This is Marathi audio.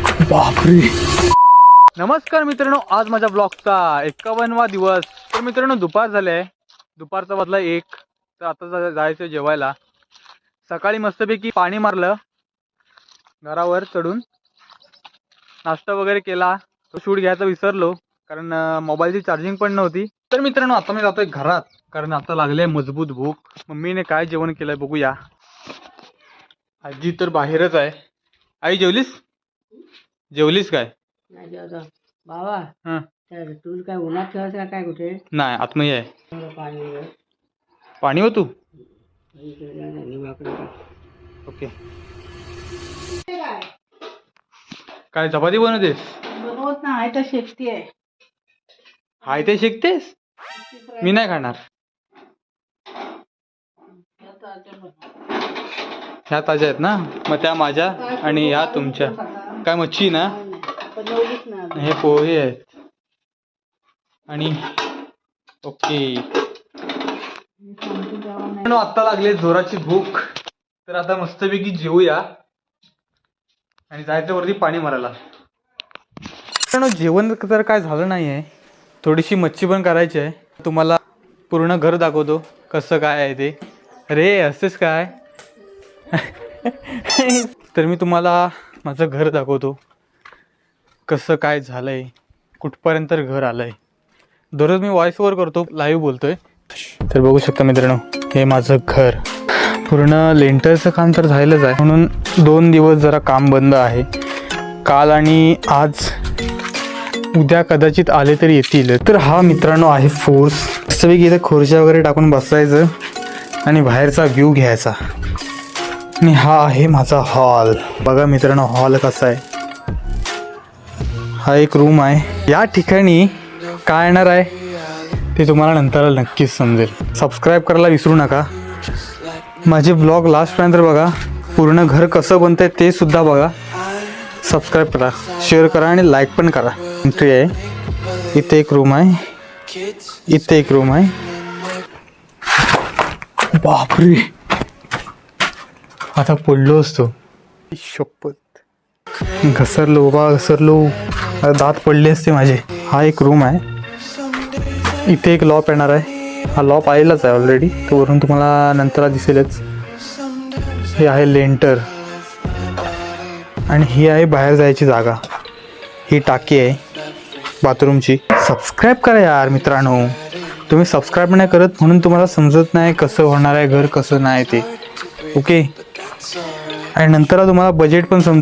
बापरे. नमस्कार मित्रांनो आज माझ्या ब्लॉगचा एकावन्नवा दिवस. तर मित्रांनो दुपार झाले दुपारचा वाजला एक तर आता जायचं जेवायला. सकाळी मस्तपैकी पाणी मारलं. घरावर चढून नाश्ता वगैरे केला. तो शूट घ्यायचा विसरलो कारण मोबाईलची चार्जिंग पण नव्हती. तर मित्रांनो आता मी जातोय घरात कारण आता लागले मजबूत भूक. मम्मीने काय जेवण केलंय बघूया. आजी तर बाहेरच आहे. आई जेवलीस? जेवलीस काय? नाही जेवतो बाबा हं. तर तू काय उन्हात का काय कुठे? नाही आतमध्ये आहे. थोडं पाणी वगैरे. पाणी हो तू? इकडे जा ना, निवाकडे जा. ओके. काय चपाती बनवतेस? बनवत ना आहे तर शेकती आहे. हाय ते शिकतेस? मी नाही खाणार. ह्या ताज्या आहेत ना? मग त्या माझ्या आणि ह्या तुमच्या. काय मच्छी ना. हे? पोहे आहेत. आणि ओके. मी सांगते जेव्हा नाही. मित्रांनो, आता लागले जोराची भूक. तर आता मस्तपैकी जेवूया आणि जायचं वरती पाणी मारायला. जेवण तर काय झालं नाही आहे थोडीशी मच्छी पण करायची आहे. तुम्हाला पूर्ण घर दाखवतो कसं काय आहे ते. अरे असतेच काय? तर मी तुम्हाला माझं घर दाखवतो. कसं काय झालं आहे कुठपर्यंत घर आलं आहे दररोज मी व्हॉइस ओव्हर करतो लाईव्ह बोलतोय. तर बघू शकता मित्रांनो हे माझं घर. पूर्ण लेंटरचं काम तर झालेलंच आहे. म्हणून दोन दिवस जरा काम बंद आहे. काल आणि आज उद्या कदाचित आले तरी येतील. तर हा मित्रांनो आहे फोर्स सगळी इथं खुर्च्या वगैरे टाकून बसायचं आणि बाहेरचा व्ह्यू घ्यायचा. आणि हा आहे माझा हॉल. बघा मित्रांनो हॉल कसा आहे. हा एक रूम आहे. या ठिकाणी काय येणार आहे ते तुम्हाला नंतर नक्कीच समजेल. सबस्क्राईब करायला विसरू नका. माझे ब्लॉग लास्टपर्यंत बघा. पूर्ण घर कसं बनतंय ते सुद्धा बघा. सबस्क्राईब करा शेअर करा आणि लाईक पण करा. एंट्री आहे. इथे एक रूम आहे. इथे एक रूम आहे. बापरे! आता पडलो असतो. शपथ. घसरलो बा घसरलो. दात पडले असते माझे. हा एक रूम आहे. इथे एक लॉप येणार आहे. हा लॉप आलेलाच आहे ऑलरेडी तो वरून तुम्हाला नंतर दिसेलच. हे आहे लेंटर आणि ही आहे बाहेर जायची जागा. ही टाकी आहे. बाथरूमची. सबस्क्राईब करा यार मित्रांनो. तुम्ही सबस्क्राईब नाही करत म्हणून तुम्हाला समजत नाही कसं होणार आहे घर कसं नाही ते. ओके आणि नंतर तुम्हाला बजेट पण सम